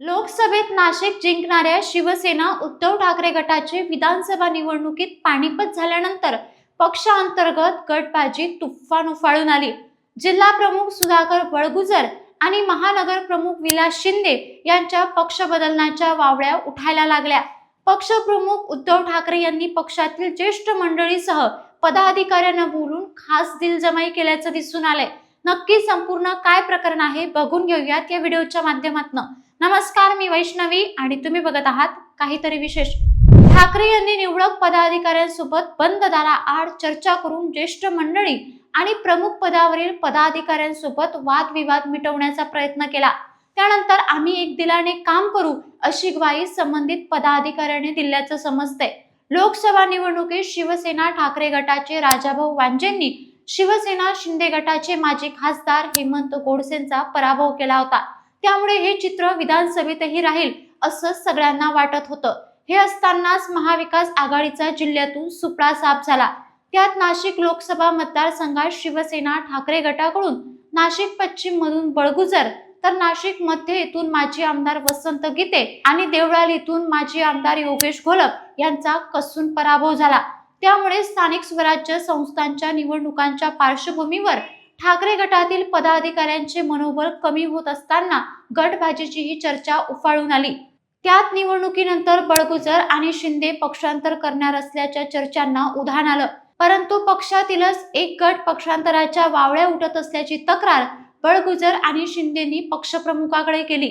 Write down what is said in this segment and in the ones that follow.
लोकसभेत नाशिक जिंकणाऱ्या शिवसेना उद्धव ठाकरे गटाचे विधानसभा निवडणुकीत पाणीपत झाल्यानंतर पक्षांतर्गत गटबाजी तुफान उफाळून आली. जिल्हा प्रमुख सुधाकर बळगुजर आणि महानगर प्रमुख विलास शिंदे यांच्या पक्ष बदलण्याच्या वावड्या उठायला लागल्या. पक्षप्रमुख उद्धव ठाकरे यांनी पक्षातील ज्येष्ठ मंडळीसह पदाधिकाऱ्यांना बोलून खास दिलजमाई केल्याचं दिसून आलंय. नक्की संपूर्ण काय प्रकरण आहे बघून घेऊयात या व्हिडिओच्या माध्यमातून. नमस्कार मी वैष्णवी आणि तुम्ही बघत आहात काहीतरी विशेष. ठाकरे यांनी निवडक पदाधिकाऱ्यांसोबत बंद दाराआड चर्चा करून ज्येष्ठ मंडळी आणि प्रमुख पदावरील पदाधिकाऱ्यांसोबत वादविवाद मिटवण्याचा प्रयत्न केला. त्यानंतर आम्ही एक दिलाने काम करू अशी ग्वाही संबंधित पदाधिकाऱ्याने दिल्याचं समजतंय. लोकसभा निवडणुकीत शिवसेना ठाकरे गटाचे राजाभाऊ वांजेंनी शिवसेना शिंदे गटाचे माजी खासदार हेमंत गोडसेंचा पराभव केला होता. त्यामुळे हे चित्र विधानसभेतही राहील असं सगळ्यांना वाटत होतं. हे असतानाच महाविकास आघाडीचा जिल्ह्यातून सुपडा साफ झाला. त्यात नाशिक लोकसभा मतदारसंघात शिवसेना ठाकरे गटाकडून नाशिक पश्चिम मधून बळगुजर तर नाशिक मध्य येथून माजी आमदार वसंत गीते आणि देवळाली माजी आमदार योगेश घोलप यांचा कसून पराभव झाला. त्यामुळे स्थानिक स्वराज्य संस्थांच्या निवडणुकांच्या पार्श्वभूमीवर ठाकरे गटातील पदाधिकाऱ्यांचे मनोबल कमी होत असताना गटबाजीची ही चर्चा उफाळून आली. त्यात निवडणुकीनंतर बळगुजर आणि शिंदे पक्षांतर करणार असल्याच्या चर्चांना उधाण आलं. परंतु पक्षातीलच एक गट पक्षांतराच्या वावळ्या उठत असल्याची तक्रार बळगुजर आणि शिंदेनी पक्षप्रमुखाकडे केली.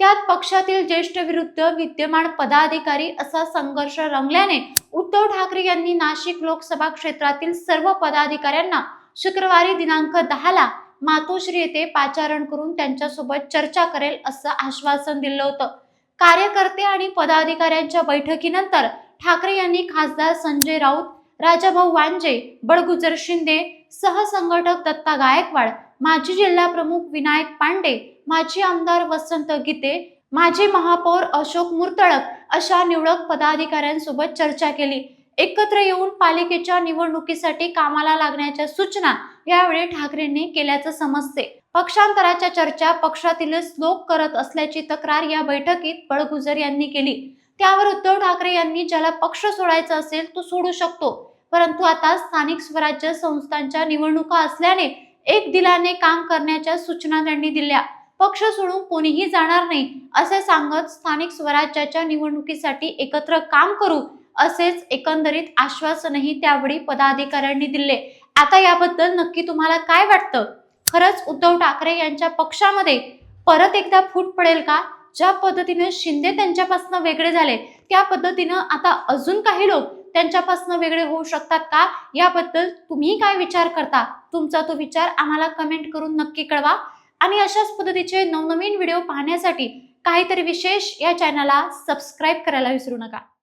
त्यात पक्षातील ज्येष्ठ विरुद्ध विद्यमान पदाधिकारी असा संघर्ष रंगल्याने उद्धव ठाकरे यांनी नाशिक लोकसभा क्षेत्रातील सर्व पदाधिकाऱ्यांना शुक्रवारी दिनांक दहाला मातोश्री येथे पाचारण करून त्यांच्यासोबत चर्चा करेल असं आश्वासन दिलं होतं. कार्यकर्ते आणि पदाधिकाऱ्यांच्या बैठकीनंतर ठाकरे यांनी खासदार संजय राऊत राजाभाऊ वांजे बडगुजर शिंदे सहसंघटक दत्ता गायकवाड माजी जिल्हा प्रमुख विनायक पांडे माजी आमदार वसंत गीते माजी महापौर अशोक मुर्तळक अशा निवडक पदाधिकाऱ्यांसोबत चर्चा केली. एकत्र येऊन पालिकेच्या निवडणुकीसाठी कामाला लागण्याच्या सूचना यावेळी ठाकरेंनी केल्याचं समजते. पक्षांतराच्या चर्चा पक्षातीलच लोक करत असल्याची तक्रार या बैठकीत बळगुजर यांनी केली. त्यावर उद्धव ठाकरे यांनी ज्याला पक्ष सोडायचा असेल तो सोडू शकतो. परंतु आता स्थानिक स्वराज्य संस्थांच्या निवडणुका असल्याने एक दिलाने काम करण्याच्या सूचना त्यांनी दिल्या. पक्ष सोडून कोणीही जाणार नाही असे सांगत स्थानिक स्वराज्याच्या निवडणुकीसाठी एकत्र काम करू असेच एकंदरीत आश्वासनही त्यावेळी पदाधिकाऱ्यांनी दिले. आता याबद्दल नक्की तुम्हाला काय वाटतं? खरंच उद्धव ठाकरे यांच्या पक्षामध्ये परत एकदा फूट पडेल का? ज्या पद्धतीने शिंदे त्यांच्यापासून वेगळे झाले त्या पद्धतीनं आता अजून काही लोक त्यांच्यापासून वेगळे होऊ शकतात का? याबद्दल तुम्ही काय विचार करता? तुमचा तो विचार आम्हाला कमेंट करून नक्की कळवा. आणि अशाच पद्धतीचे नवनवीन व्हिडिओ पाहण्यासाठी काहीतरी विशेष या चॅनलला सबस्क्राईब करायला विसरू नका.